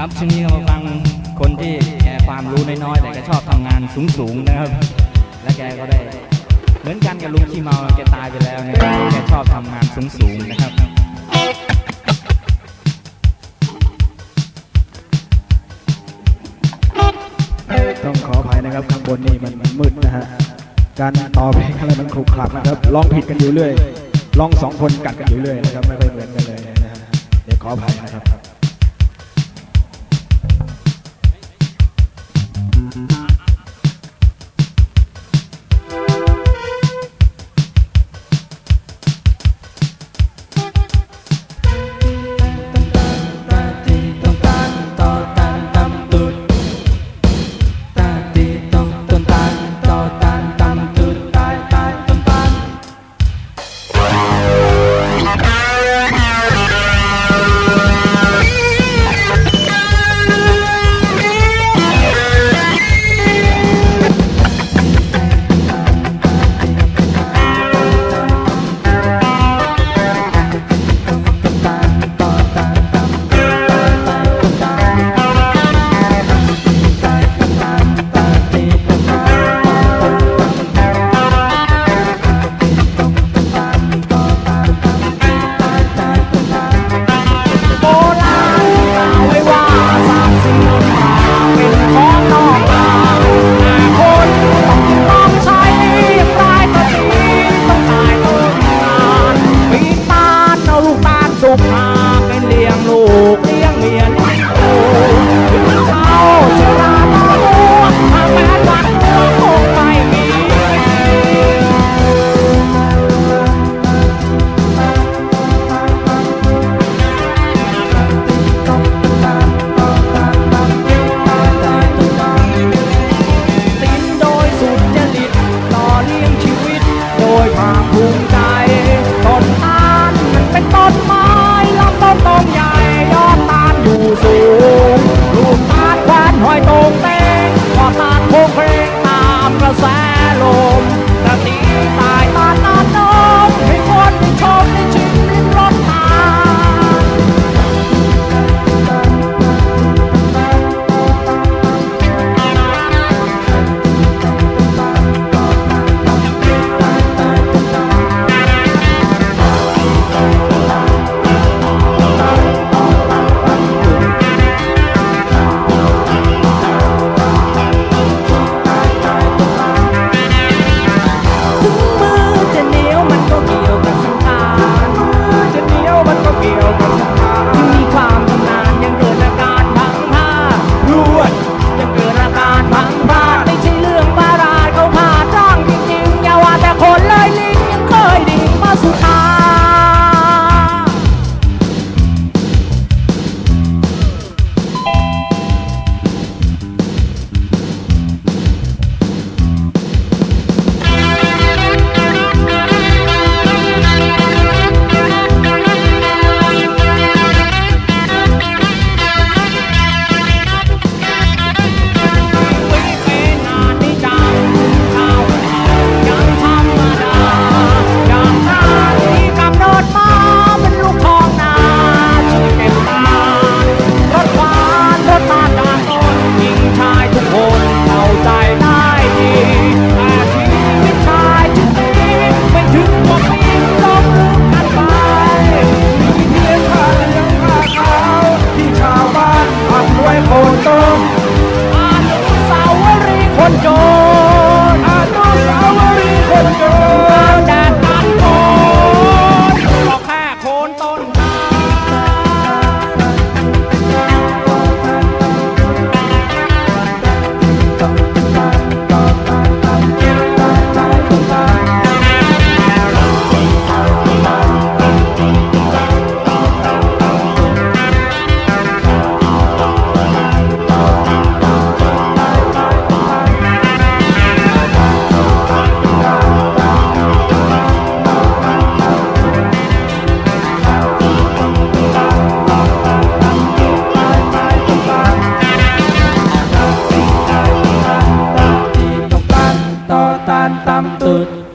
ครับช่วงนี้เรามาฟังคนที่แกความรู้น้อยๆแต่แกชอบทำงานสูงๆนะครับ และแกก็ได้เหมือนกันกับลุงขี้เมาแกตายไปแล้วเนี่ยแกชอบทำงานสูงๆนะครับต้องขออภัยนะครับข้างบนนี่มันมืดนะฮะการต่อเพลงอะไรมันขรุขระนะครับร้องผิดกันอยู่เรื่อยร้องสองคนกัดกันอยู่เรื่อยนะครับไม่คยเหมือนกันเลยนะฮะเดี๋ยวขออภัยนะครับ Shalom. an tâm tụt